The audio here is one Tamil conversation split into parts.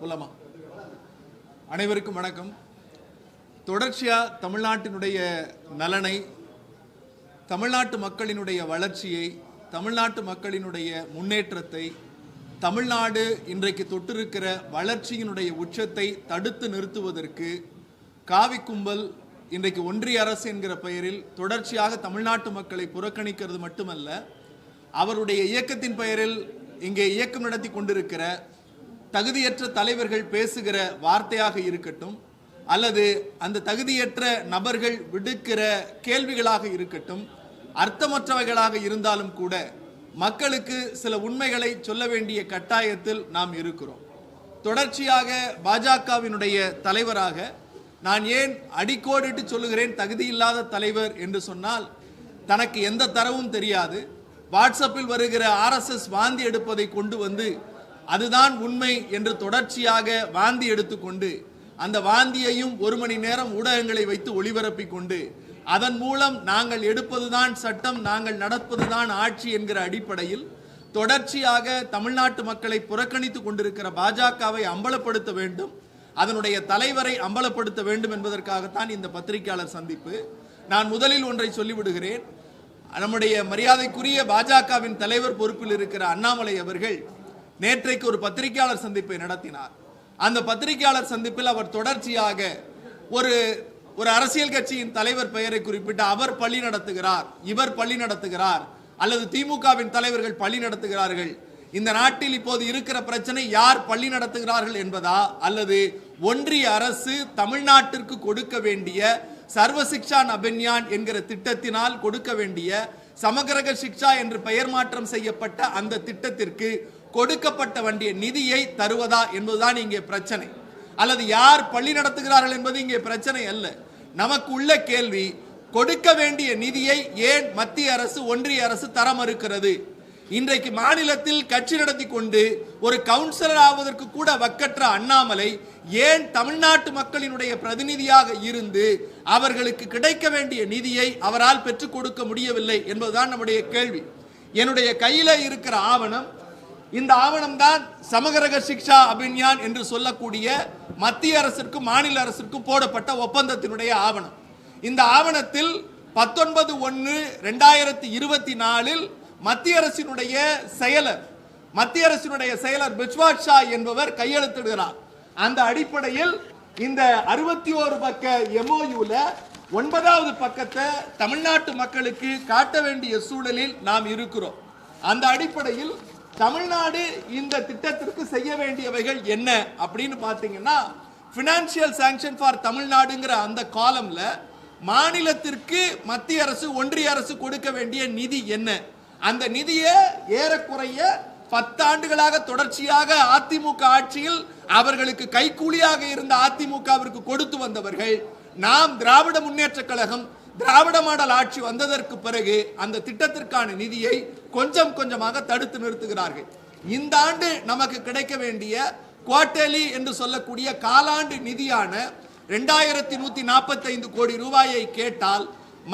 போலாமா அனைவருக்கும் வணக்கம். தொடர்ச்சியாக தமிழ்நாட்டினுடைய நலனை தமிழ்நாட்டு மக்களினுடைய வளர்ச்சியை தமிழ்நாட்டு மக்களினுடைய முன்னேற்றத்தை தமிழ்நாடு இன்றைக்கு தொட்டிருக்கிற வளர்ச்சியினுடைய உச்சத்தை தடுத்து நிறுத்துவதற்கு காவி கும்பல் இன்றைக்கு ஒன்றிய அரசு என்கிற பெயரில் தொடர்ச்சியாக தமிழ்நாட்டு மக்களை புறக்கணிக்கிறது மட்டுமல்ல அவருடைய இயக்கத்தின் பெயரில் இங்கே இயக்கம் நடத்தி கொண்டிருக்கிற தகுதியற்ற தலைவர்கள் பேசுகிற வார்த்தையாக இருக்கட்டும் அல்லது அந்த தகுதியற்ற நபர்கள் விடுக்கிற கேள்விகளாக இருக்கட்டும் அர்த்தமற்றவைகளாக இருந்தாலும் கூட மக்களுக்கு சில உண்மைகளை சொல்ல வேண்டிய கட்டாயத்தில் நாம் இருக்கிறோம். தொடர்ச்சியாக பாஜகவினுடைய தலைவராக நான் ஏன் அடிக்கோடிட்டு சொல்லுகிறேன் தகுதியில்லாத தலைவர் என்று சொன்னால் தனக்கு எந்த தரவும் தெரியாது. வாட்ஸ்அப்பில் வருகிற ஆர்எஸ்எஸ் வாந்தி எடுப்பதை கொண்டு வந்து அதுதான் உண்மை என்று தொடர்ச்சியாக வாந்தி எடுத்துக்கொண்டு அந்த வாந்தியையும் ஒரு மணி நேரம் ஊடகங்களை வைத்து ஒளிபரப்பிக் கொண்டு அதன் மூலம் நாங்கள் எடுப்பதுதான் சட்டம் நாங்கள் நடப்பதுதான் ஆட்சி என்கிற அடிப்படையில் தொடர்ச்சியாக தமிழ்நாட்டு மக்களை புறக்கணித்துக் கொண்டிருக்கிற பாஜகவை அம்பலப்படுத்த வேண்டும் அதனுடைய தலைவரை அம்பலப்படுத்த வேண்டும் என்பதற்காகத்தான் இந்த பத்திரிகையாளர் சந்திப்பு. நான் முதலில் ஒன்றை சொல்லிவிடுகிறேன். நம்முடைய மரியாதைக்குரிய பாஜகவின் தலைவர் பொறுப்பில் இருக்கிற அண்ணாமலை அவர்கள் நேற்றைக்கு ஒரு பத்திரிகையாளர் சந்திப்பை நடத்தினார். அந்த பத்திரிகையாளர் சந்திப்பில் அவர் தொடர்ச்சியாக ஒரு ஒரு அரசியல் கட்சியின் தலைவர் பெயரை குறிப்பிட்டு அவர் பள்ளி நடத்துகிறார் இவர் பள்ளி நடத்துகிறார் அல்லது திமுகவின் தலைவர்கள் பள்ளி நடத்துகிறார்கள். இந்த நாட்டில் இப்போது இருக்கிற பிரச்சனை யார் பள்ளி நடத்துகிறார்கள் என்பதா? அல்லது ஒன்றிய அரசு தமிழ்நாட்டிற்கு கொடுக்க வேண்டிய சர்வசிக்ஷா நபென்யான் அபின்யான் என்கிற திட்டத்தினால் கொடுக்க வேண்டிய சமகரக சிக்ஷா என்று பெயர் மாற்றம் செய்யப்பட்ட அந்த திட்டத்திற்கு கொடுக்கப்பட்ட வண்டிய நிதியை தருவதா என்பதுதான் இங்கே பிரச்சனை. அல்லது யார் பள்ளி நடத்துகிறார்கள் என்பது இங்கே பிரச்சனை அல்ல. நமக்கு உள்ள கேள்வி கொடுக்க வேண்டிய நிதியை ஏன் மத்திய அரசு ஒன்றிய அரசு தர மறுக்கிறது? இன்றைக்கு மாநிலத்தில் கட்சி நடத்தி கொண்டு ஒரு கவுன்சிலர் ஆவதற்கு கூட வக்கற்ற அண்ணாமலை ஏன் தமிழ்நாட்டு மக்களினுடைய பிரதிநிதியாக இருந்து அவர்களுக்கு கிடைக்க வேண்டிய நிதியை அவரால் பெற்றுக் கொடுக்க முடியவில்லை என்பதுதான் நம்முடைய கேள்வி. என்னுடைய கையில இருக்கிற ஆவணம் இந்த ஆவணம் தான் சமகரக சிக்ஷா அபின்யான் என்று சொல்லக்கூடிய மத்திய அரசிற்கும் மாநில அரசிற்கும் போடப்பட்ட ஒப்பந்தத்தினுடைய ஆவணம். இந்த ஆவணத்தில் பத்தொன்பது ஒன்று ரெண்டாயிரத்தி இருபத்தி நாலில் மத்திய அரசினுடைய செயலர் மத்திய அரசினுடைய செயலர் பிஸ்வாத் ஷா என்பவர் கையெழுத்திடுகிறார். அந்த அடிப்படையில் இந்த அறுபத்தி ஓரு பக்க எம்ஓயூல ஒன்பதாவது பக்கத்தை தமிழ்நாட்டு மக்களுக்கு காட்ட வேண்டிய சூழலில் நாம் இருக்கிறோம். அந்த அடிப்படையில் தமிழ்நாடு இந்த திட்டத்திற்கு செய்ய வேண்டியவைகள் என்ன அப்படின்னு பார்த்தீங்கன்னா ஃபினான்ஷியல் சாங்ஷன் ஃபார் தமிழ்நாடுங்கிற அந்த காலம்ல மாநிலத்திற்கு மத்திய அரசு ஒன்றிய அரசு கொடுக்க வேண்டிய நிதி என்ன? அந்த நிதியை ஏறக்குறைய பத்தாண்டுகளாக தொடர்ச்சியாக அதிமுக ஆட்சியில் அவர்களுக்கு கைக்கூலியாக இருந்த அதிமுகவிற்கு கொடுத்து வந்தவர்கள் நாம் திராவிட முன்னேற்ற கழகம் திராவிட மாடல் ஆட்சி வந்ததற்கு பிறகு அந்த திட்டத்திற்கான நிதியை கொஞ்சம் கொஞ்சமாக தடுத்து நிறுத்துகிறார்கள். இந்த ஆண்டு நமக்கு கிடைக்க வேண்டிய குவார்டர்லி என்று சொல்லக்கூடிய காலாண்டு நிதியான ரெண்டாயிரத்தி நூத்தி நாற்பத்தைந்து கோடி ரூபாயை கேட்டால்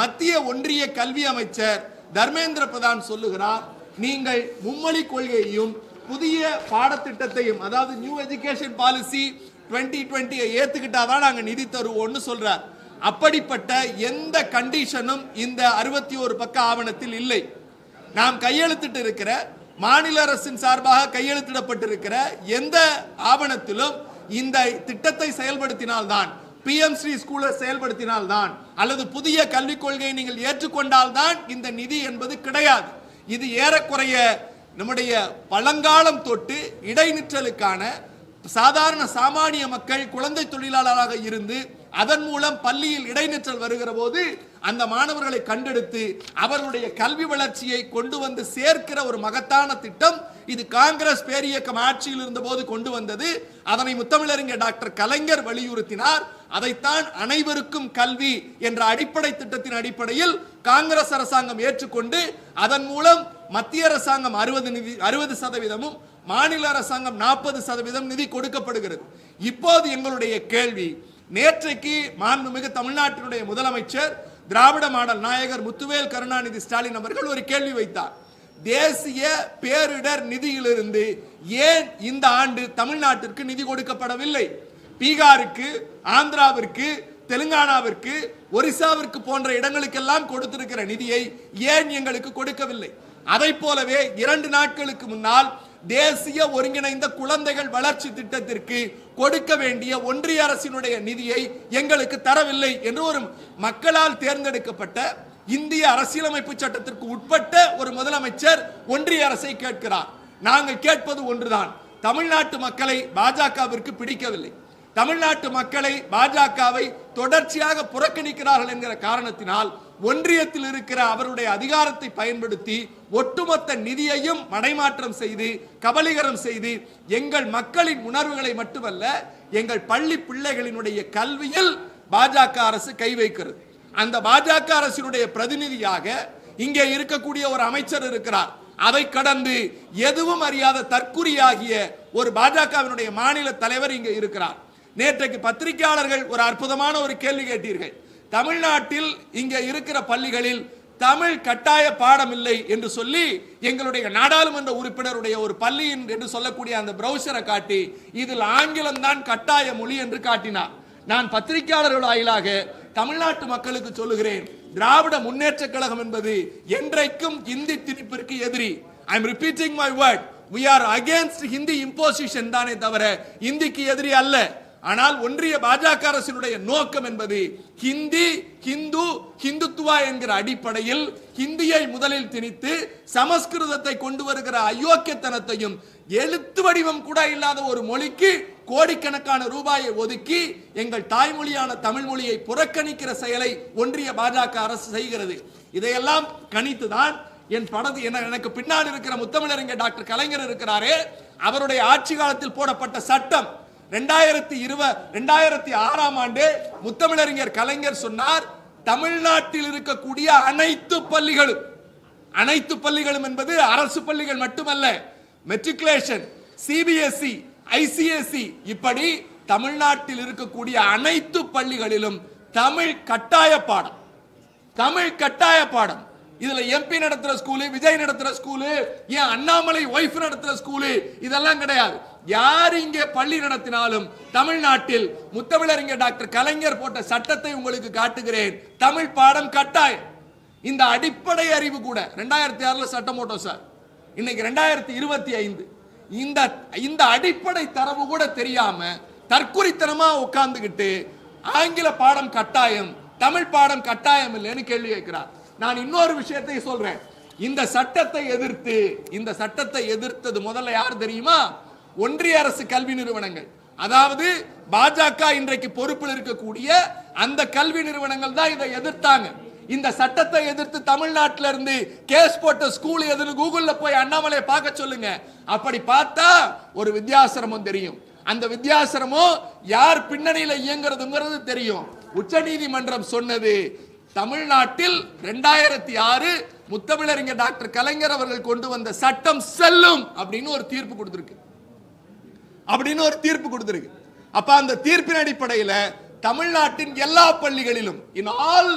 மத்திய ஒன்றிய கல்வி அமைச்சர் தர்மேந்திர பிரதான் சொல்லுகிறார் நீங்கள் மும்மொழி கொள்கையையும் புதிய பாடத்திட்டத்தையும் அதாவது நியூ எஜுகேஷன் பாலிசி டுவெண்ட்டி டுவெண்ட்டியை ஏத்துக்கிட்டாதான் நாங்க நிதி தருவோம்னு சொல்றார். அப்படிப்பட்ட எந்த கண்டிஷனும் இந்த அறுபத்தி ஒரு பக்க ஆவணத்தில் இல்லை. நாம் கையெழுத்திட்டு இருக்கிற மாநில அரசின் சார்பாக கையெழுத்திடப்பட்டிருக்கிற எந்த ஆவணத்திலும் இந்த திட்டத்தை செயல்படுத்தினால்தான் பிஎம் ஸ்ரீ ஸ்கூலை செயல்படுத்தினால்தான் அல்லது புதிய கல்விக் கொள்கையை நீங்கள் ஏற்றுக்கொண்டால்தான் இந்த நிதி என்பது கிடையாது. இது ஏறக்குறைய நம்முடைய பழங்காலம் தொட்டு இடைநிற்றலுக்கான சாதாரண சாமானிய மக்கள் குழந்தை தொழிலாளராக இருந்து அதன் மூலம் பள்ளியில் இடைநிற்றல் வருகிற போது அந்த மாணவர்களை கண்டெடுத்து அவர்களுடைய கல்வி வளர்ச்சியை கொண்டு வந்து சேர்க்கிற ஒரு மகத்தான திட்டம் இது காங்கிரஸ் பேரியக்கம் ஆட்சியில் இருந்தபோது கொண்டு வந்தது. அதனை முத்தமிழறிஞர் டாக்டர் கலைஞர் வலியுறுத்தினார். அதைத்தான் அனைவருக்கும் கல்வி என்ற அடிப்படை திட்டத்தின் அடிப்படையில் காங்கிரஸ் அரசாங்கம் ஏற்றுக்கொண்டு அதன் மூலம் மத்திய அரசாங்கம் அறுபது நிதி அறுபது சதவீதமும் மாநில அரசாங்கம் நாற்பது சதவீதம் நிதி கொடுக்கப்படுகிறது. இப்போது எங்களுடைய கேள்வி நேற்றைக்கு மாண்புமிகு தமிழ்நாட்டினுடைய முதலமைச்சர் திராவிட மாடல் நாயகர் முத்துவேல் கருணாநிதி ஸ்டாலின் அவர்கள் ஒரு கேள்வி வைத்தார். தேசிய பேரிடர் நிதியிலிருந்து ஏன் இந்த ஆண்டு தமிழ்நாட்டிற்கு நிதி கொடுக்கப்படவில்லை? பீகாருக்கு ஆந்திராவிற்கு தெலுங்கானாவிற்கு ஒரிசாவிற்கு போன்ற இடங்களுக்கெல்லாம் கொடுத்திருக்கிற நிதியை ஏன் எங்களுக்கு கொடுக்கவில்லை? அதை போலவே இரண்டு நாட்களுக்கு முன்னால் தேசிய ஒருங்கிணைந்த குழந்தைகள் வளர்ச்சி திட்டத்திற்கு கொடுக்க வேண்டிய ஒன்றிய அரசினுடைய நிதியை எங்களுக்கு தரவில்லை என்று ஒரு மக்களால் தேர்ந்தெடுக்கப்பட்ட இந்திய அரசியலமைப்பு சட்டத்திற்கு உட்பட்ட ஒரு முதலமைச்சர் ஒன்றிய அரசை கேட்கிறார். நாங்கள் கேட்பது ஒன்றுதான். தமிழ்நாட்டு மக்களை பாஜகவிற்கு பிடிக்கவில்லை. தமிழ்நாட்டு மக்களை பாஜகவை தொடர்ச்சியாக புறக்கணிக்கிறார்கள் என்கிற காரணத்தினால் ஒன்றியத்தில் இருக்கிற அவருடைய அதிகாரத்தை பயன்படுத்தி ஒட்டுமொத்த நிதியையும் மடைமாற்றம் செய்து கபலீகரம் செய்து எங்கள் மக்களின் உணர்வுகளை மட்டுமல்ல எங்கள் பள்ளி பிள்ளைகளினுடைய கல்வியில் பாஜக அரசு கை வைக்கிறது. அந்த பாஜக அரசினுடைய பிரதிநிதியாக இங்கே இருக்கக்கூடிய ஒரு அமைச்சர் இருக்கிறார். அதை கடந்து எதுவும் அறியாத தற்குறியாகிய ஒரு பாஜகவினுடைய மாநில தலைவர் இங்கே இருக்கிறார். நேற்றைக்கு பத்திரிகையாளர்கள் ஒரு அற்புதமான ஒரு கேள்வி கேட்டீர்கள். தமிழ்நாட்டில் இங்கே இருக்கிற பள்ளிகளில் தமிழ் கட்டாய பாடம் இல்லை என்று சொல்லி எங்களுடைய நாடாளுமன்ற உறுப்பினருடைய ஒரு பள்ளியின் என்று சொல்லக்கூடிய அந்த பிரௌசரை காட்டி இதில் ஆங்கிலம் தான் கட்டாய மொழி என்று காட்டினார் நான் பத்திரிகையாளர்கள் வாயிலாக தமிழ்நாட்டு மக்களுக்கு சொல்லுகிறேன் திராவிட முன்னேற்ற கழகம் என்பது என்றைக்கும் இந்தி திணிப்பிற்கு எதிரி. I am repeating my word we are against Hindi imposition தானே தவிர இந்திக்கு எதிரி அல்ல. ஆனால் ஒன்றிய பாஜக அரசினுடைய நோக்கம் என்பது ஹிந்தி ஹிந்து ஹிந்துத்துவா என்கிற அடிப்படையில் ஹிந்தியை முதலில் திணித்து சமஸ்கிருதத்தை கொண்டு வருகிற அயோக்கியத்தனத்தையும் எழுத்து வடிவம் கூட இல்லாத ஒரு மொழிக்கு கோடிக்கணக்கான ரூபாயை ஒதுக்கி எங்கள் தாய்மொழியான தமிழ் மொழியை புறக்கணிக்கிற செயலை ஒன்றிய பாஜக அரசு செய்கிறது. இதையெல்லாம் கணித்துதான் என் படது எனக்கு பின்னால் இருக்கிற முத்தமிழறிஞர் டாக்டர் கலைஞர் இருக்கிறாரே அவருடைய ஆட்சி காலத்தில் போடப்பட்ட சட்டம் ரெண்டாயிரத்தி இருபது ரெண்டாயிரத்தி ஆறாம் ஆண்டு முத்தமிழறிஞர் கலைஞர் சொன்னார் தமிழ்நாட்டில் இருக்கக்கூடிய அனைத்து பள்ளிகளும் அனைத்து பள்ளிகளும் என்பது அரசு பள்ளிகள் மட்டுமல்ல மெட்ரிகுலேஷன் சிபிஎஸ்இ ஐசிஎஸ்இ இப்படி தமிழ்நாட்டில் இருக்கக்கூடிய அனைத்து பள்ளிகளிலும் தமிழ் கட்டாய பாடம் தமிழ் கட்டாய பாடம். இதுல எம்பி நடத்துற ஸ்கூலு விஜய் நடத்துற ஸ்கூலு ஏன் அண்ணாமலை ஒய்ஃப் நடத்துற ஸ்கூலு இதெல்லாம் கிடையாது. யார் இங்கே பள்ளி நடத்தினாலும் தமிழ்நாட்டில் முத்தமிழறிஞர் டாக்டர் கலைஞர் போட்ட சட்டத்தை உங்களுக்கு காட்டுகிறேன். தமிழ் பாடம் கட்டாயம். இந்த அடிப்படை அறிவு கூட ரெண்டாயிரத்தி ஆறுல சட்டம் போட்டோம் சார். இன்னைக்கு ரெண்டாயிரத்தி இருபத்தி ஐந்து. இந்த இந்த அடிப்படை தரவு கூட தெரியாம தற்குறித்தனமா உட்கார்ந்துக்கிட்டு ஆங்கில பாடம் கட்டாயம் தமிழ் பாடம் கட்டாயம் இல்லைன்னு கேள்வி கேட்கிறார். நான் இன்னொரு விஷயத்தை சொல்றேன். இந்த சட்டத்தை எதிர்த்து இந்த சட்டத்தை எதிர்த்தது முதல்ல யார் தெரியுமா? ஒன்றிய அரசு கல்வி நிறுவனங்கள். அதாவது பாஜக இன்றைக்கு பொறுப்பில் இருக்கக்கூடிய அந்த கல்வி நிறுவனங்கள் தான் இதை எதிர்த்தாங்க. இந்த சட்டத்தை எதிர்த்து தமிழ்நாட்டில இருந்து கேஸ் போட்ட ஸ்கூல் எதுன்னு கூகுள்ல போய் அண்ணாமலை பார்க்க சொல்லுங்க. அப்படி பார்த்தா ஒரு வித்தியாசிரமம் தெரியும். அந்த வித்தியாசிரமம் யார் பின்னணியில இயங்குறதுங்கிறது தெரியும். உச்சநீதிமன்றம் சொன்னது தமிழ்நாட்டில் ரெண்டாயிரத்தி ஆறு முத்தமிழறிஞர் டாக்டர் கலைஞர் அவர்கள் கொண்டு வந்த சட்டம் செல்லும் அப்படின்னு ஒரு தீர்ப்பு கொடுத்துருக்கு. அப்படின்னு ஒரு தீர்ப்பு கொடுத்துருக்கு. அப்ப அந்த தீர்ப்பின் அடிப்படையில தமிழ்நாட்டின் எல்லா பள்ளிகளிலும் in all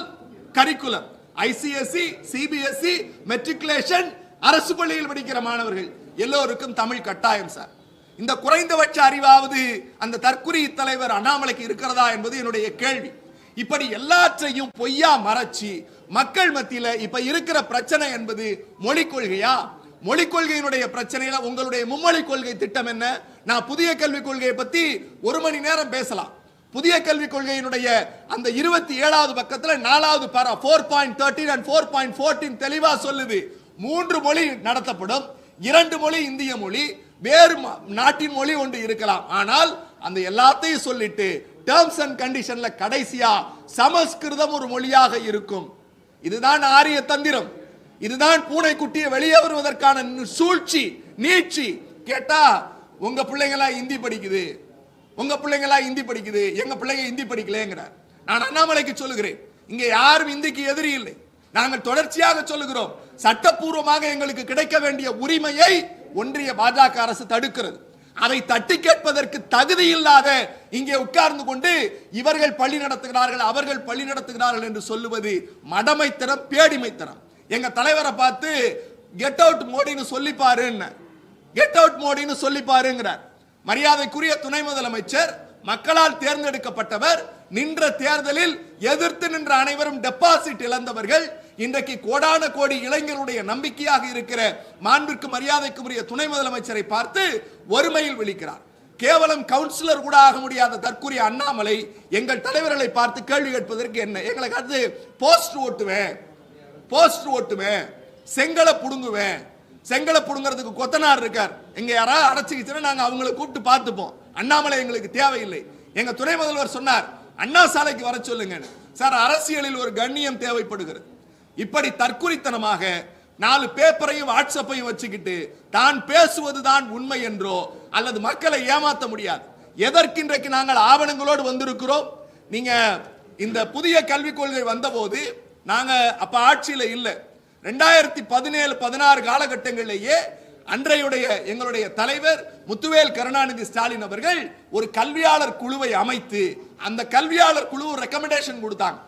curriculum ICSE CBSE matriculation அரசு பள்ளியில் படிக்கிற மாணவர்கள் எல்லோருக்கும் தமிழ் கட்டாயம் சார். இந்த குறைந்தபட்ச அறிவாவது அந்த தற்குறி தலைவர் அண்ணாமலைக்கு இருக்கிறதா என்பது என்னுடைய கேள்வி. இப்படி எல்லாற்றையும் பொய்யா மறைச்சி மக்கள் மத்தியில இப்ப இருக்கிற பிரச்சனை என்பது மொழி கொள்கையா? மொழி கொள்கையினுடைய பிரச்சனையில உங்களுடைய மும்மொழி கொள்கை திட்டம் என்ன? நான் புதிய கல்விக் கொள்கையை பத்தி ஒரு மணி நேரம் பேசலாம். புதிய கல்விக் கொள்கையினுடைய அந்த இருபத்தி ஏழாவது பக்கத்தில் நாலாவது para four point thirteen and four point fourteen தெளிவா சொல்லுது. மூன்று மொழி நடத்தப்படும். இரண்டு மொழி இந்திய மொழி வேறு நாட்டின் மொழி ஒன்று இருக்கலாம். ஆனால் அந்த எல்லாத்தையும் சொல்லிட்டு டேர்ம்ஸ் அண்ட் கண்டிஷன்ல கடைசியா சமஸ்கிருதம் ஒரு மொழியாக இருக்கும். இதுதான் ஆரிய தந்திரம். இதுதான் பூனைக்குட்டியை வெளியே வருவதற்கான சூழ்ச்சி நீட்சி. கேட்டா உங்க பிள்ளைங்களா ஹிந்தி படிக்குது. உங்க பிள்ளைங்களா ஹிந்தி படிக்குது. எங்க பிள்ளைங்க இந்தி படிக்கலங்கிறார். நான் அண்ணாமலைக்கு சொல்லுகிறேன். இங்க யாரும் இந்திக்கு எதிரி இல்லை. நாங்கள் தொடர்ச்சியாக சொல்லுகிறோம். சட்டப்பூர்வமாக எங்களுக்கு கிடைக்க வேண்டிய உரிமையை ஒன்றிய பாஜக அரசு தடுக்கிறது. அதை தட்டி கேட்பதற்கு தகுதி இல்லாத இங்கே உட்கார்ந்து கொண்டு இவர்கள் பள்ளி நடத்துகிறார்கள் அவர்கள் பள்ளி நடத்துகிறார்கள் என்று சொல்லுவது மடமைத்தனம் பேடிமைத்தனம். எங்க தலைவரை பார்த்து கெட் அவுட் மோடின்னு சொல்லி பாருன்னு. கெட் அவுட் மோடின்னு சொல்லி பாருங்கிறார். மரியாதைக்குரிய துணை முதலமைச்சர் மக்களால் தேர்ந்தெடுக்கப்பட்டவர் நின்ற தேர்தலில் எதிர்த்து நின்ற அனைவரும் டெபாசிட் இழந்தவர்கள் இன்றைக்கு கோடான கோடி இளைஞருடைய நம்பிக்கையாக இருக்கிற மாண்பிற்கு மரியாதைக்குரிய துணை முதலமைச்சரை பார்த்து ஒருமையில் விழிக்கிறார். கேவலம் கவுன்சிலர் கூட ஆக முடியாத தற்கூரிய அண்ணாமலை எங்கள் தலைவர்களை பார்த்து கேள்வி கேட்பதற்கு என்ன? எங்களை கருத்து போஸ்ட் ஓட்டுவேன். போஸ்ட் ஓட்டுவேன். செங்கலை புடுங்குவேன். செங்கலை புடுங்கிறதுக்கு கொத்தனார் இருக்கார். எங்க யாராவது அடைச்சிக்கிச்சுன்னா நாங்கள் அவங்களை கூப்பிட்டு பார்த்துப்போம். அண்ணாமலை எங்களுக்கு தேவையில்லை. எங்க துணை முதல்வர் சொன்னார் அண்ணா சாலைக்கு வர சொல்லுங்க சார் அரசியலில் ஒரு கண்ணியம் தேவைப்படுகிறது. இப்படி தற்குறித்தனமாக நாலு பேப்பரையும் வாட்ஸ்அப்பையும் வச்சுக்கிட்டு தான் பேசுவது தான் உண்மை என்றோ அல்லது மக்களை ஏமாத்த முடியாது. எதற்கு இன்றைக்கு நாங்கள் ஆவணங்களோடு வந்திருக்கிறோம்? நீங்க இந்த புதிய கல்விக் கொள்கை வந்தபோது நாங்க அப்ப ஆட்சியில இல்லை. ரெண்டாயிரத்தி பதினேழு பதினாறு காலகட்டங்களிலேயே அன்றையுடைய எங்களுடைய தலைவர் முத்துவேல் கருணாநிதி ஸ்டாலின் அவர்கள் ஒரு கல்வியாளர் குழுவை அமைத்து அந்த கல்வியாளர் குழு ரெக்கமெண்டேஷன் கொடுத்தாங்க.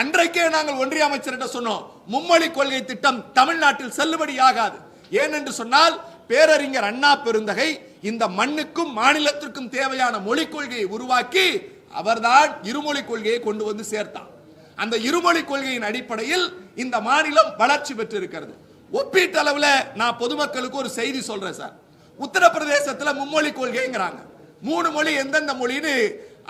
அன்றைக்கே நாங்கள் ஒன்றிய அமைச்சர்கிட்ட சொன்னோம் மும்மொழி கொள்கை திட்டம் தமிழ்நாட்டில் செல்லுபடி ஆகாது. ஏனென்று சொன்னால் பேரறிஞர் அண்ணா பெருந்தகை இந்த மண்ணுக்கும் மாநிலத்திற்கும் தேவையான மொழிக் கொள்கையை உருவாக்கி அவர்தான் இருமொழி கொள்கையை கொண்டு வந்து சேர்த்தார் அந்த இருமொழி கொள்கையின் அடிப்படையில் இந்த மாநிலம் வளர்ச்சி பெற்றிருக்கிறது. ஒப்பீட்டளவில் நான் பொதுமக்களுக்கு ஒரு செய்தி சொல்றேன் சார். உத்தரப்பிரதேசத்தில் மும்மொழி கொள்கைங்கிறாங்க. மூணு மொழி எந்தெந்த மொழின்னு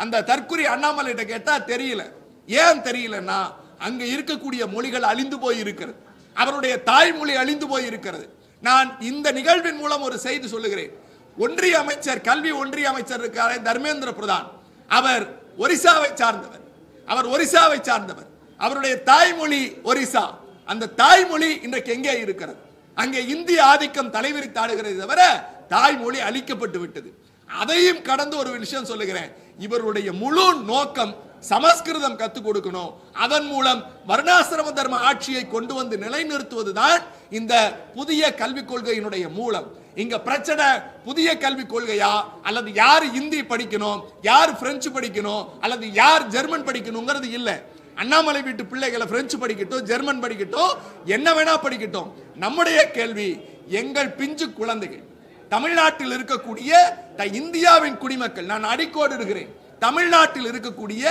அந்த தற்குறி அண்ணாமலைகிட்ட கேட்டா தெரியல. ஏன் தெரியலன்னா அங்கே இருக்கக்கூடிய மொழிகள் அழிந்து போய் இருக்கிறது அவருடைய தாய்மொழி அழிந்து போய் இருக்கிறது நான் இந்த நிகழ்வின் மூலம் ஒரு செய்தி சொல்லுகிறேன். ஒன்றிய அமைச்சர் கல்வி ஒன்றிய அமைச்சர் இருக்காரே தர்மேந்திர பிரதான். அவர் ஒரிசாவை சார்ந்தவர். அவர் ஒரிசாவை சார்ந்தவர். அவருடைய தாய்மொழி ஒரிசா. அந்த தாய்மொழி இன்றைக்கு எங்கே இருக்கிறது? அங்கே இந்திய ஆதிக்கம் தலைவிரித்தாடுகிறது தவிர தாய்மொழி அழிக்கப்பட்டு விட்டது. அதையும் கடந்து ஒரு விஷயம் சொல்லுகிறேன். இவருடைய முழு நோக்கம் சமஸ்கிருதம் கற்றுக் கொடுக்கணும். அதன் மூலம் வர்ணாசிரம தர்ம ஆட்சியை கொண்டு வந்து நிலைநிறுத்துவதுதான் இந்த புதிய கல்விக் கொள்கையினுடைய மூலம். இங்க பிரச்சனை புதிய கல்விக் கொள்கையா? அல்லது யார் இந்தி படிக்கணும்? யார் பிரெஞ்சு படிக்கணும்? அல்லது யார் ஜெர்மன் படிக்கணுங்கிறது இல்லை. அண்ணாமலை வீட்டு பிள்ளைகளை பிரெஞ்சு படிக்கட்டும் ஜெர்மன் படிக்கட்டும் என்ன வேணா படிக்கட்டும். நம்முடைய கேள்வி எங்கள் பிஞ்சு குழந்தைகள் தமிழ்நாட்டில் இருக்கக்கூடிய த- இந்தியாவின் குடிமக்கள் நான் அடிக்கோடு இருக்கிறேன் தமிழ்நாட்டில் இருக்கக்கூடிய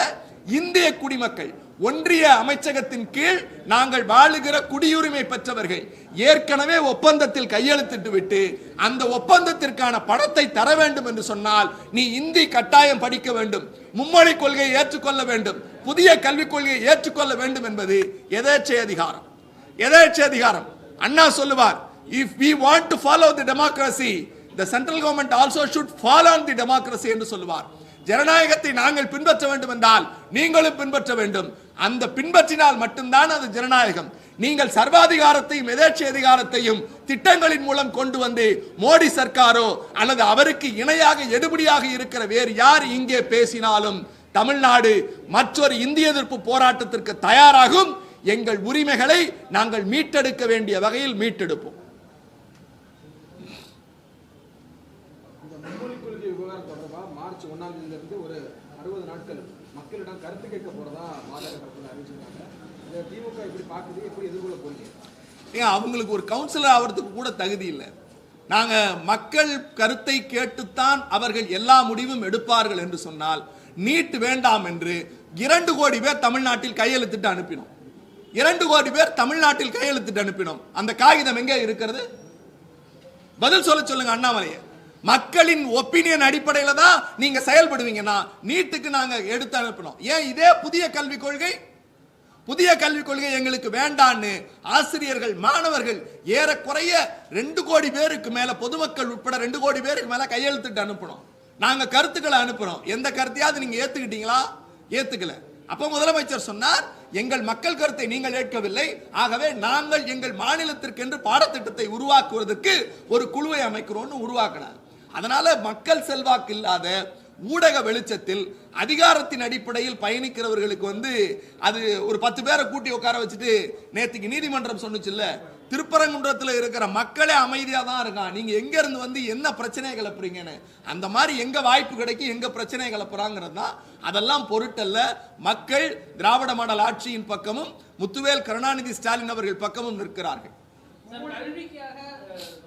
இந்திய குடிமக்கள் ஒன்றிய அமைச்சகத்தின் கீழ் நாங்கள் வாழுகிற குடியுரிமை பெற்றவர்கள் ஏற்கனவே ஒப்பந்தத்தில் கையெழுத்திட்டு விட்டு அந்த ஒப்பந்தத்திற்கான பணத்தை தர வேண்டும் என்று சொன்னால் நீ இந்தி கட்டாயம் படிக்க வேண்டும் மும்மொழி கொள்கையை ஏற்றுக்கொள்ள வேண்டும் புதிய கல்விக் கொள்கையை ஏற்றுக்கொள்ள வேண்டும் என்பது எதேச்சை அதிகாரம்? எதேச்சை அதிகாரம்? அண்ணா சொல்லுவார் if we want to follow the democracy the central government also should follow the democracy என்று சொல்லுவார். ஜனநாயகத்தை நாங்கள் பின்பற்ற வேண்டும் என்றால் நீங்களும் பின்பற்ற வேண்டும். அந்த பின்பற்றினால் மட்டும்தான் அது ஜனநாயகம். நீங்கள் சர்வாதிகாரத்தையும் எதேட்சை அதிகாரத்தையும் திட்டங்களின் மூலம் கொண்டு வந்து மோடி சர்க்காரோ அல்லது அவருக்கு இணையாக எடுபடியாக இருக்கிற வேறு யார் இங்கே பேசினாலும் தமிழ்நாடு மற்றொரு இந்திய எதிர்ப்பு போராட்டத்திற்கு தயாராகும். எங்கள் உரிமைகளை நாங்கள் மீட்டெடுக்க வேண்டிய வகையில் மீட்டெடுப்போம். ஏன் அவங்களுக்கு ஒரு கவுன்சிலர் ஆகிறதுக்கு கூட தகுதி இல்லை. நாங்க மக்கள் கருத்தை கேட்டுத்தான் அவர்கள் எல்லா முடிவும் எடுப்பார்கள் என்று சொன்னால் நீட் வேண்டாம் என்று இரண்டு கோடி பேர் தமிழ்நாட்டில் கையெழுத்திட்டு அனுப்பினோம். இரண்டு கோடி பேர் தமிழ்நாட்டில் கையெழுத்திட்டு அனுப்பினோம். அந்த காகிதம் எங்கே இருக்கிறது? பதில் சொல்ல சொல்லுங்க அண்ணாமலையை. மக்களின் ஒப்பீனியன் அடிப்படையில தான் நீங்க செயல்படுவீங்கன்னா நீட்டுக்கு நாங்க எடுத்து அனுப்பினோம். ஏன் இதே புதிய கல்விக் கொள்கை? புதிய கல்விக் கொள்கை எங்களுக்கு வேண்டான்னு ஆசிரியர்கள் மாணவர்கள் ஏறக்குறைய ரெண்டு கோடி பேருக்கு மேல பொதுமக்கள் உட்பட ரெண்டு கோடி பேருக்கு மேல கையெழுத்துட்டு அனுப்பணும் நாங்க கருத்துக்களை அனுப்புறோம் எந்த கருத்தையாவது நீங்க ஏத்துக்கிட்டீங்களா? ஏத்துக்கல. அப்ப முதலமைச்சர் சொன்னார் எங்கள் மக்கள் கருத்தை நீங்கள் ஏற்கவில்லை. ஆகவே நாங்கள் எங்கள் மாநிலத்திற்கென்று பாடத்திட்டத்தை உருவாக்குவதற்கு ஒரு குழுவை அமைக்கிறோம்னு உருவாக்கினார். அதனால மக்கள் செல்வாக்கு இல்லாத ஊடக வெளிச்சத்தில் அதிகாரத்தின் அடிப்படையில் பயணிக்கிறவர்களுக்கு வந்து அது ஒரு பத்து பேரை கூட்டி உட்கார வச்சுட்டு நேற்றுக்கு நீதிமன்றம் சொன்னுச்சுல்ல திருப்பரங்குன்றத்தில் இருக்கிற மக்களே அமைதியாக தான் இருக்கான். நீங்கள் எங்கேருந்து வந்து என்ன பிரச்சனையை கிளப்புறீங்கன்னு? அந்த மாதிரி எங்கே வாய்ப்பு கிடைக்கும் எங்க பிரச்சனையை கிளப்புறாங்கிறது தான். அதெல்லாம் பொருட்டல்ல. மக்கள் திராவிட மாடல் ஆட்சியின் பக்கமும் முத்துவேல் கருணாநிதி ஸ்டாலின் அவர்கள் பக்கமும் நிற்கிறார்கள். கல்விக்காக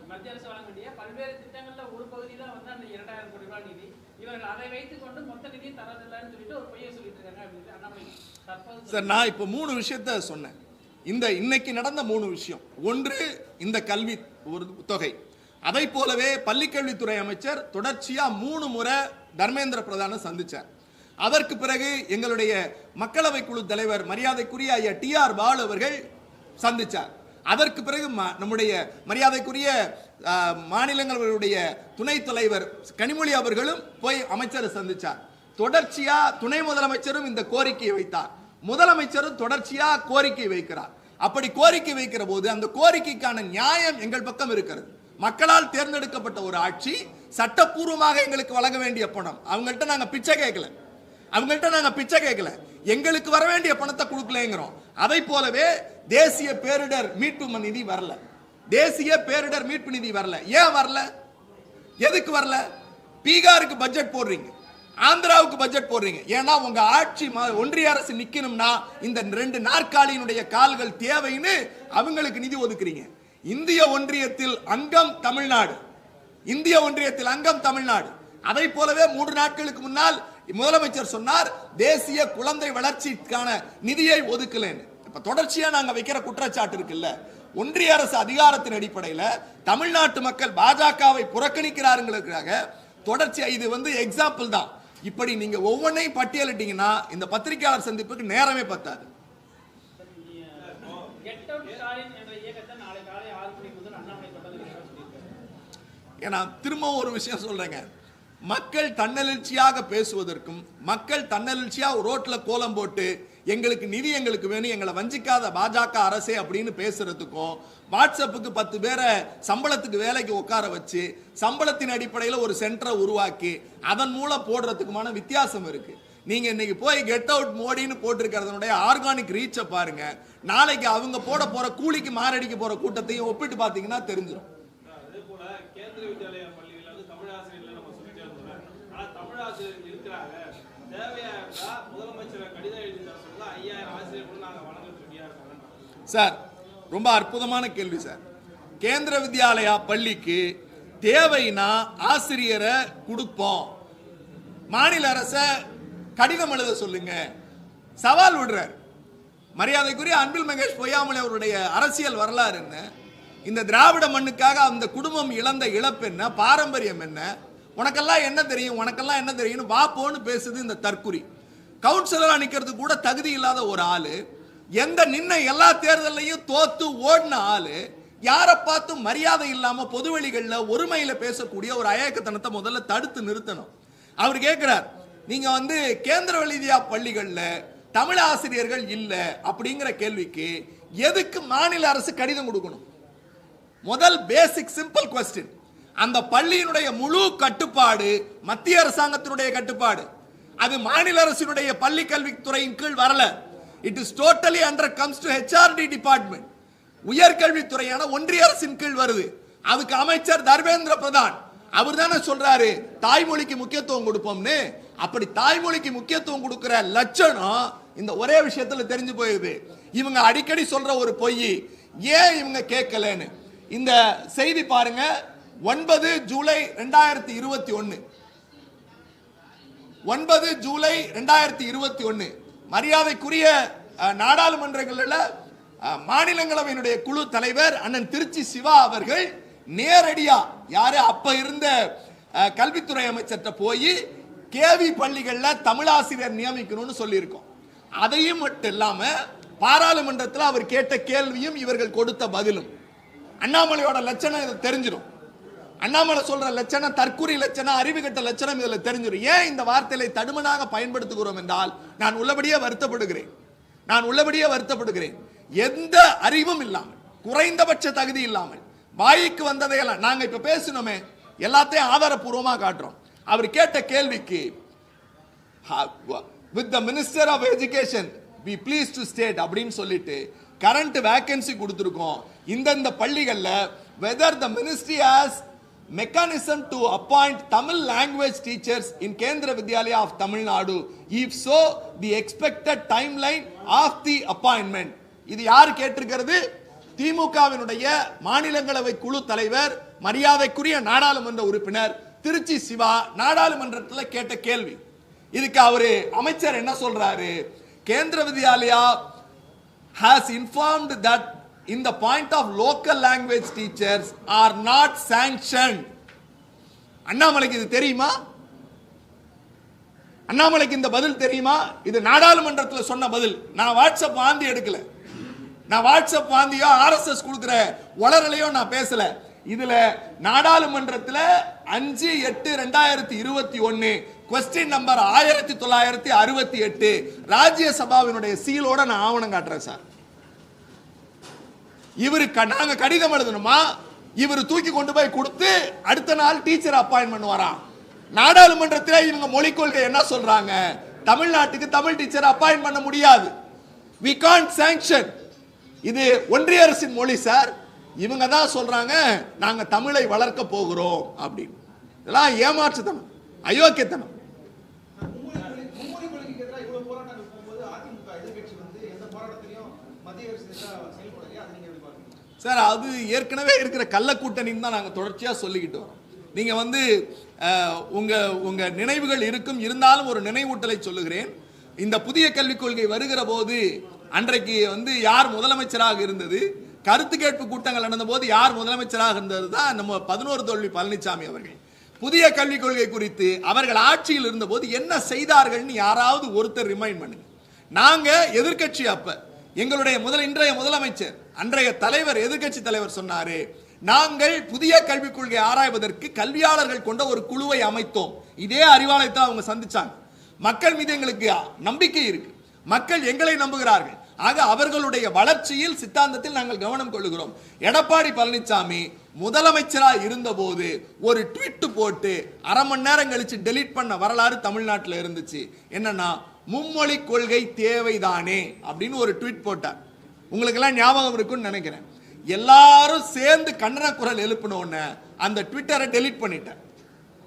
மத்திய அரசு வழங்க வேண்டிய பல்வேறு திட்டங்களில் ஒரு பகுதி தான் வந்து அந்த இரண்டாயிரம் கோடி ரூபாய் நிதி இவர்கள் அதை வைத்துக் கொண்டு மொத்த நிதியை தரதில்லைன்னு சொல்லிட்டு ஒரு பொய்யை சொல்லிட்டு இருக்காங்க அப்படின்னு அண்ணாமலை சார் நான் இப்போ மூணு விஷயத்த சொன்னேன். இந்த இன்னைக்கு நடந்த மூணு விஷயம். ஒன்று இந்த கல்வி ஒரு தொகை. அதை போலவே பள்ளிக்கல்வித்துறை அமைச்சர் தொடர்ச்சியாக மூணு முறை தர்மேந்திர பிரதானை சந்தித்தார் அதற்கு பிறகு எங்களுடைய மக்களவை குழு தலைவர் மரியாதைக்குரிய ஐயா டி ஆர் பாலு அவர்கள் சந்தித்தார் அதற்கு பிறகு நம்முடைய மரியாதைக்குரிய மாநிலங்களுடைய துணைத் தலைவர் கனிமொழி அவர்களும் போய் அமைச்சரை சந்திச்சார். தொடர்ச்சியா துணை முதலமைச்சரும் இந்த கோரிக்கையை வைத்தார். முதலமைச்சரும் தொடர்ச்சியா கோரிக்கை வைக்கிறார். அப்படி கோரிக்கை வைக்கிற போது அந்த கோரிக்கைக்கான நியாயம் எங்கள் பக்கம் இருக்கிறது. மக்களால் தேர்ந்தெடுக்கப்பட்ட ஒரு ஆட்சி சட்டப்பூர்வமாக எங்களுக்கு வழங்க வேண்டிய பணம். அவங்கள்ட்ட நாங்கள் பிச்சை கேட்கல. அவங்கள்ட்ட நாங்க பிச்சை கேட்கல எங்களுக்கு வர வேண்டிய பணத்தை கொடுக்கலங்கிறோம். அதை போலவே தேசிய பேரிடர் மீட்பு நிதி வரல. தேசிய பேரிடர் மீட்பு நிதி வரல. ஏன் வரல? எதுக்கு வரல? பீகாருக்கு பட்ஜெட் போடுறீங்க. ஆந்திராவுக்கு பட்ஜெட் போடுறீங்க. ஏன்னா உங்க ஆட்சி ம- ஒன்றிய அரசு நிக்கணும்னா இந்த ரெண்டு நாற்காலியினுடைய கால்கள் தேவைன்னு அவங்களுக்கு நிதி ஒதுக்குறீங்க. இந்திய ஒன்றியத்தில் அங்கம் தமிழ்நாடு. இந்திய ஒன்றியத்தில் அங்கம் தமிழ்நாடு. அதை போலவே மூன்று நாட்களுக்கு முன்னால் முதலமைச்சர் சொன்னார் தேசிய குழந்தை வளர்ச்சிக்கான நிதியை ஒதுக்கலன்னு. இப்ப தொடர்ச்சியா நாங்க வைக்கிற குற்றச்சாட்டு இருக்குல்ல. ஒன்றிய அரசு அதிகாரத்தின் அடிப்படையில் தமிழ்நாட்டு மக்கள் பாஜகவை புறக்கணிக்கிறாருங்களுக்காக தொடர்ச்சியா இது வந்து எக்ஸாம்பிள் தான். இப்படி நீங்க ஒவ்வொன்றையும் பட்டியலிட்டீங்கன்னா இந்த பத்திரிகையாளர் சந்திப்புக்கு நேரமே பத்தாது. ஏன்னா திரும்பவும் ஒரு விஷயம் சொல்றேங்க. மக்கள் தன்னெழுச்சியாக பேசுவதற்கும் மக்கள் தன்னெழுச்சியாக ரோட்டில் கோலம் போட்டு எங்களுக்கு நிதி எங்களுக்கு வேணும் எங்களை வஞ்சிக்காத பாஜக அரசே அப்படின்னு பேசுறதுக்கும் வாட்ஸ்அப்புக்கு பத்து பேரை சம்பளத்துக்கு வேலைக்கு உட்கார வச்சு சம்பளத்தின் அடிப்படையில் ஒரு சென்டரை உருவாக்கி அதன் மூலம் போடுறதுக்குமான வித்தியாசம் இருக்கு. நீங்க இன்னைக்கு போய் கெட் அவுட் மோடின்னு போட்டிருக்கிறதனுடைய ஆர்கானிக் ரீச்சை பாருங்க. நாளைக்கு அவங்க போட போற கூலிக்கு மாரடிக்க போற கூட்டத்தையும் ஒப்பிட்டு பார்த்தீங்கன்னா தெரிஞ்சிடும் அதே போல கேந்திர வித்யாலயா பள்ளிகள் வந்து தமிழ் ஆசிரியர்கள் நம்ம சொல்லிட்டே இருந்தோம் ஆனா தமிழ் ஆசிரியர்கள் இருக்கிறாங்க. தேவையா இருந்தால் முதலமைச்சரை கடிதம் எழுதி தர ஐயாயிரம் ஆசிரியர்கள் நாங்க வழங்க ரெடியா இருக்காங்க சார் ரொம்ப அற்புதமான கேள்வி சார். கேந்திர வித்யாலயா பள்ளிக்கு தேவைனா ஆசிரியரை கொடுப்போம். மாநில அரச கடிதம் எழுத சொல்லுங்க. சவால் விடுறார். மரியாதைக்குரிய அன்பில் மகேஷ் பொய்யாமலை அவருடைய அரசியல் வரலாறு என்ன? இந்த திராவிட மண்ணுக்காக அந்த குடும்பம் இழந்த இழப்பு என்ன? பாரம்பரியம் என்ன? உனக்கெல்லாம் என்ன தெரியும்? உனக்கெல்லாம் என்ன தெரியும்னு வாப்போன்னு பேசுது இந்த தற்குறி. கவுன்சிலராக நிற்கிறதுக்கு கூட தகுதி இல்லாத ஒரு ஆள் எந்த நின்ன எல்லா தேர்தலையும் தோத்து ஓடின ஆள் யாரை பார்த்தும் மரியாதை இல்லாமல் பொதுவெளிகளில் ஒருமையில் பேசக்கூடிய ஒரு அயக்கத்தனத்தை முதல்ல தடுத்து நிறுத்தணும். அவர் கேட்குறார் நீங்கள் வந்து கேந்திர வித்யா பள்ளிகளில் தமிழ் ஆசிரியர்கள் இல்லை அப்படிங்கிற கேள்விக்கு எதுக்கு மாநில அரசு கடிதம் கொடுக்கணும்? முதல் பேசிக் சிம்பிள் கொஸ்டின் அந்த பள்ளியினுடைய முழு கட்டுப்பாடு மத்திய அரசாங்கத்தினுடைய கட்டுப்பாடு. அது மாநில அரசினுடைய பள்ளி கல்வித்துறையின் கீழ் வரல. It is totally under comes to HRD department உயர்கல்வித்துறையான ஒன்றிய அரசின் கீழ் வருது. அதுக்கு அமைச்சர் தர்மேந்திர பிரதான் அவர் தானே சொல்றாரு தாய்மொழிக்கு முக்கியத்துவம் கொடுப்போம்னு. அப்படி தாய்மொழிக்கு முக்கியத்துவம் கொடுக்கிற லட்சணம் இந்த ஒரே விஷயத்துல தெரிஞ்சு போயிருது. இவங்க அடிக்கடி சொல்ற ஒரு பொய் ஏன் இவங்க கேட்கலன்னு. இந்த செய்தி பாருங்க ஒன்பது ஜூலை ரெண்டாயிரத்தி இருபத்தி ஒன்னு. ஒன்பது ஜூலை ரெண்டாயிரத்தி இருபத்தி ஒன்னு. மரியாதைக்குரிய நாடாளுமன்றங்களில் மாநிலங்களவையினுடைய குழு தலைவர் அண்ணன் திருச்சி சிவா அவர்கள் நேரடியா யாரு? அப்ப இருந்த கல்வித்துறை அமைச்சர்கிட்ட போய் கேவி பள்ளிகளில் தமிழாசிரியர் நியமிக்கணும்னு சொல்லியிருக்கோம். அதையும் மட்டும் இல்லாம பாராளுமன்றத்தில் அவர் கேட்ட கேள்வியும் இவர்கள் கொடுத்த பதிலும். அண்ணாமலையோட லட்சணம் இது தெரிஞ்சிடும் அண்ணாமலை சொல்ற லட்சணம் தற்குறி லட்சணம் அறிவுகட்ட லட்சணம் இதில் தெரிஞ்சிடும் ஏன் இந்த வார்த்தையை தடுமனாக பயன்படுத்துகிறோம் என்றால் நான் உள்ளபடியே வருத்தப்படுகிறேன். நான் உள்ளபடியே வருத்தப்படுகிறேன். எந்த அறிவும் இல்லாமல் குறைந்தபட்ச தகுதி இல்லாமல் வாய்க்கு வந்ததையெல்லாம் நாங்கள் இப்போ பேசினோமே எல்லாத்தையும் ஆதாரப்பூர்வமாக காட்டுறோம். அவர் கேட்ட கேள்விக்கு with the minister of education we please to state அப்படின்னு சொல்லிட்டு கரண்ட் வேக்கன்சி கொடுத்துருக்கோம். இந்தந்த பள்ளிகளில் whether the ministry has mechanism to appoint Tamil language teachers in Kendriya Vidyalaya of Tamil Nadu if so the expected expected timeline of the appointment. இது யார் கேட்டிருக்கிறது திமுகவினுடைய மாநிலங்களவை குழு தலைவர் மரியாதைக்குரிய நாடாளுமன்ற உறுப்பினர் திருச்சி சிவா நாடாளுமன்றத்தில் கேட்ட கேள்வி இதுக்கு அவரு அமைச்சர் என்ன சொல்றாரு Kendriya Vidyalaya has informed that in the point of local language teachers are not sanctioned. அண்ணாமலைக்கு இது தெரியுமா? அண்ணாமலைக்கு இந்த பதில் தெரியுமா? இது நாடாளுமன்றத்தில் சொன்ன பதில். நான் வாட்ஸ்அப் வாந்தி எடுக்கல. நான் வாட்ஸ்அப் வாந்தியோ ஆர்எஸ்எஸ் கொடுக்குற வளரலையோ நான் பேசல. இதுல நாடாளுமன்றத்தில் அஞ்சு எட்டு ரெண்டாயிரத்தி இருபத்தி ஒன்னு கொஸ்டின் நம்பர் ஆயிரத்தி தொள்ளாயிரத்தி அறுபத்தி எட்டு ராஜ்யசபாவினுடைய சீலோட நான் ஆவணம் காட்டுறேன் சார். இவரு க- நாங்க கடிதம் எழுதணுமா? இவர் தூக்கி கொண்டு போய் கொடுத்து அடுத்த நாள் டீச்சர் அப்பாயின்மெண்ட் பண்ணுவாராம். நாடாளுமன்றத்தில் இவங்க மொழிக் கொள்கை என்ன சொல்றாங்க? தமிழ்நாட்டுக்கு தமிழ் டீச்சர் அப்பாயின் பண்ண முடியாது. வி கான்ட் சாங்ஷன் இது ஒன்றிய அரசின் மொழி சார். இவங்க தான் சொல்றாங்க நாங்க தமிழை வளர்க்க போகிறோம் அப்படின்னு. இதெல்லாம் ஏமாற்றுத்தனம் அயோக்கியத்தனம் மும்மொழி கொள்கைக்கு எதிராக இவ்வளவு போராட்டங்கள் போகும்போது அதிமுக எதிர்க்கட்சி வந்து எந்த போராட்டத்திலையும் மத்திய அரசு எதிராக செயல்படலையா அதை நீங்க எப்படி பாக்குறீங்க சார் அது ஏற்கனவே இருக்கிற கள்ள கூட்டணின்னு தான் நாங்கள் தொடர்ச்சியாக சொல்லிக்கிட்டு வரோம். நீங்கள் வந்து உங்கள் உங்கள் நினைவுகள் இருக்கும். இருந்தாலும் ஒரு நினைவூட்டலை சொல்லுகிறேன். இந்த புதிய கல்விக் கொள்கை வருகிற போது அன்றைக்கு வந்து யார் முதலமைச்சராக இருந்தது கருத்து கேட்பு கூட்டங்கள் நடந்தபோது யார் முதலமைச்சராக இருந்தது தான் நம்ம பதினோரு தோல்வி பழனிசாமி அவர்கள். புதிய கல்விக் கொள்கை குறித்து அவர்கள் ஆட்சியில் இருந்தபோது என்ன செய்தார்கள்னு யாராவது ஒருத்தர் ரிமைண்ட் பண்ணுங்க. நாங்கள் எதிர்க்கட்சி அப்போ எங்களுடைய முதல் இன்றைய முதலமைச்சர் அன்றைய தலைவர் எதிர்க்கட்சி தலைவர் சொன்னாரு நாங்கள் புதிய கல்விக் கொள்கை ஆராய்வதற்கு கல்வியாளர்கள் கொண்ட ஒரு குழுவை அமைத்தோம். இதே அறிவாலயத்தை அவங்க சந்திச்சாங்க. மக்கள் மீது எங்களுக்கு நம்பிக்கை இருக்கு. மக்கள் எங்களை நம்புகிறார்கள். ஆக அவர்களுடைய வளர்ச்சியில் சித்தாந்தத்தில் நாங்கள் கவனம் கொள்ளுகிறோம். எடப்பாடி பழனிசாமி முதலமைச்சராக இருந்தபோது ஒரு ட்வீட் போட்டு அரை மணி நேரம் கழிச்சு டெலீட் பண்ண வரலாறு தமிழ்நாட்டில் இருந்துச்சு. என்னன்னா மும்மொழி கொள்கை தேவைதானே அப்படின்னு ஒரு ட்வீட் போட்டார். உங்களுக்கெல்லாம் ஞாபகம் இருக்குன்னு நினைக்கிறேன். எல்லாரும் சேர்ந்து கண்டன குரல் எழுப்பின உடனே அந்த ட்விட்டரை டெலீட் பண்ணிட்டார்.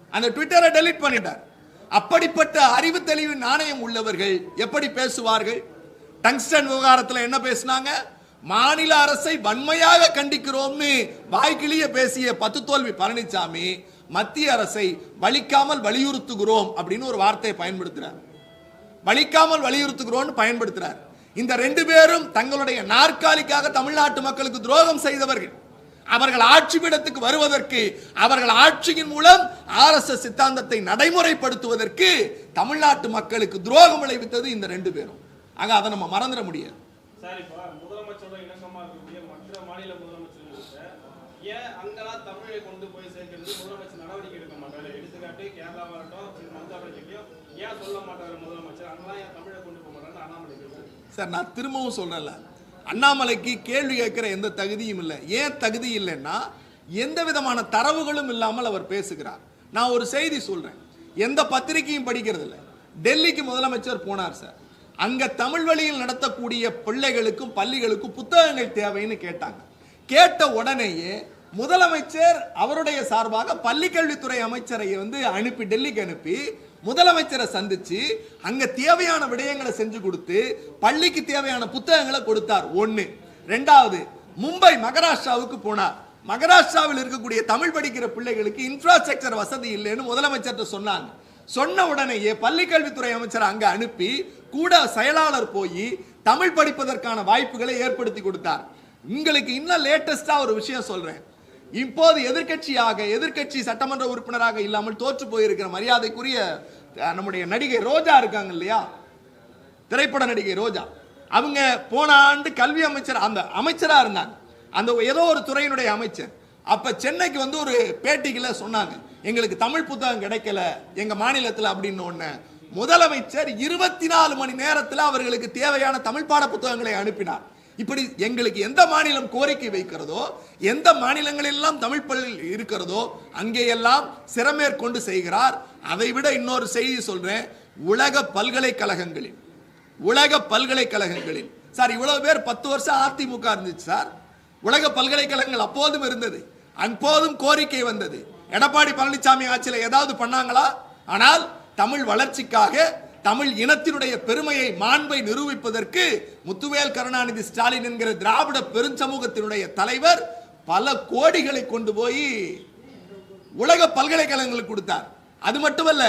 அந்த ட்விட்டரை டெலீட் பண்ணிட்டார். அப்படிப்பட்ட அறிவு தெளிவு நாணயம் உள்ளவர்கள் எப்படி பேசுவார்கள்? டங்ஸ்டன் விவகாரத்தில் என்ன பேசினாங்க? மாநில அரசை வன்மையாக கண்டிக்கிறோம்னு வாய்க்கிளிய பேசிய பத்து தோல்வி பழனிசாமி மத்திய அரசை வலிக்காமல் வலியுறுத்துகிறோம் அப்படின்னு ஒரு வார்த்தையை பயன்படுத்துறாரு. வலிக்காமல் வலியுறுத்துகிறோம்னு பயன்படுத்துறார். இந்த ரெண்டு பேரும் தங்களுடைய நாற்காலிக்காக தமிழ்நாட்டு மக்களுக்கு துரோகம் செய்தவர்கள். அவர்கள் ஆட்சி பீடத்துக்கு வருவதற்கு அவர்கள் ஆட்சியின் மூலம் ஆர்எஸ்எஸ் சித்தாந்தத்தை நடைமுறைப்படுத்துவதற்கு தமிழ்நாட்டு மக்களுக்கு துரோகம் விளைவித்தது இந்த ரெண்டு பேரும். ஆக அதை நம்ம மறந்துட முடியாது. ஏன் அங்கெல்லாம் தமிழை சார் நான் திரும்பவும் சொல்றேன்ல. அண்ணாமலைக்கு கேள்வி கேட்குற எந்த தகுதியும் இல்லை. ஏன் தகுதி இல்லைன்னா எந்த விதமான தரவுகளும் இல்லாமல் அவர் பேசுகிறார். நான் ஒரு செய்தி சொல்றேன். எந்த பத்திரிகையும் படிக்கிறதில்ல டெல்லிக்கு முதலமைச்சர் போனார் சார். அங்க தமிழ் வழியில் நடத்தக்கூடிய பிள்ளைகளுக்கும் பள்ளிகளுக்கும் புத்தகங்கள் தேவைன்னு கேட்டாங்க. கேட்ட உடனேயே முதலமைச்சர் அவருடைய சார்பாக பள்ளிக்கல்வித்துறை அமைச்சரை வந்து அனுப்பி டெல்லிக்கு அனுப்பி முதலமைச்சரை சந்திச்சு அங்க தேவையான விடயங்களை செஞ்சு கொடுத்து பள்ளிக்கு தேவையான புத்தகங்களை கொடுத்தார். ஒன்னு ரெண்டாவது மும்பை மகாராஷ்டிராவுக்கு போனார். மகாராஷ்டிராவில் இருக்கக்கூடிய தமிழ் படிக்கிற பிள்ளைகளுக்கு இன்ஃப்ராஸ்ட்ரக்சர் வசதி இல்லைன்னு முதலமைச்சர்கிட்ட சொன்னாங்க. சொன்ன உடனேயே பள்ளிக்கல்வித்துறை அமைச்சர் அங்க அனுப்பி கூட செயலாளர் போய் தமிழ் படிப்பதற்கான வாய்ப்புகளை ஏற்படுத்தி கொடுத்தார். உங்களுக்கு இன்னும் லேட்டஸ்டா ஒரு விஷயம் சொல்றேன். இப்போது எதிர்க்கட்சியாக எதிர்க்கட்சி சட்டமன்ற உறுப்பினராக இல்லாமல் தோற்று போயிருக்கிற மரியாதைக்குரிய நம்முடைய நடிகை ரோஜா இருக்காங்க இல்லையா? திரைப்பட நடிகை ரோஜா. அவங்க போன ஆண்டு கல்வி அமைச்சர் அந்த அமைச்சராக இருந்தாங்க. அந்த ஏதோ ஒரு துறையினுடைய அமைச்சர். அப்ப சென்னைக்கு வந்து ஒரு பேட்டிகளை சொன்னாங்க எங்களுக்கு தமிழ் புத்தகம் கிடைக்கல எங்க மாநிலத்தில் அப்படின்னு ஒன்று முதலமைச்சர் இருபத்தி நாலு மணி நேரத்தில் அவர்களுக்கு தேவையான தமிழ் பாட புத்தகங்களை அனுப்பினார். இப்படி எங்களுக்கு எந்த மாநிலம் கோரிக்கை வைக்கிறதோ எந்த மாநிலங்களெல்லாம் தமிழ் பள்ளியில் இருக்கிறதோ அங்கேயெல்லாம் சிறமேற்கொண்டு செய்கிறார். அதை விட இன்னொரு செய்தி சொல்றேன். உலக பல்கலைக்கழகங்களில் உலக பல்கலைக்கழகங்களில். சார் இவ்வளவு பேர் பத்து வருஷம் அதிமுக இருந்துச்சு சார். உலக பல்கலைக்கழகங்கள் அப்போதும் இருந்தது. அப்போதும் கோரிக்கை வந்தது. எடப்பாடி பழனிசாமி ஆட்சியில் ஏதாவது பண்ணாங்களா? ஆனால் தமிழ் வளர்ச்சிக்காக தமிழ் இனத்தினுடைய பெருமையை மாண்பை நிரூபிப்பதற்கு முத்துவேல் கருணாநிதி ஸ்டாலின் என்கிற திராவிட பெருஞ்சமூகத்தினுடைய தலைவர் பல கோடிகளை கொண்டு போய் உலக பல்கலைக்கழகங்களுக்கு கொடுத்தார். அது மட்டுமல்ல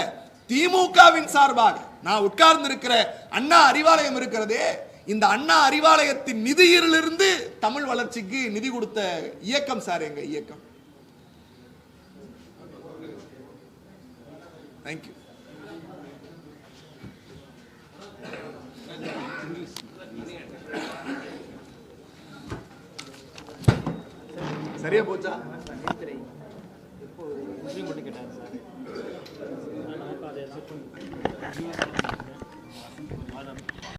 திமுகவின் சார்பாக நான் உட்கார்ந்து இருக்கிற அண்ணா அறிவாலயம் இருக்கிறதே இந்த அண்ணா அறிவாலயத்தின் நிதியிலிருந்து தமிழ் வளர்ச்சிக்கு நிதி கொடுத்த இயக்கம் சார் எங்க இயக்கம். தேங்க்யூ சரியா போச்சா? முஸ்லீம் மட்டும் கேட்டாங்க சார்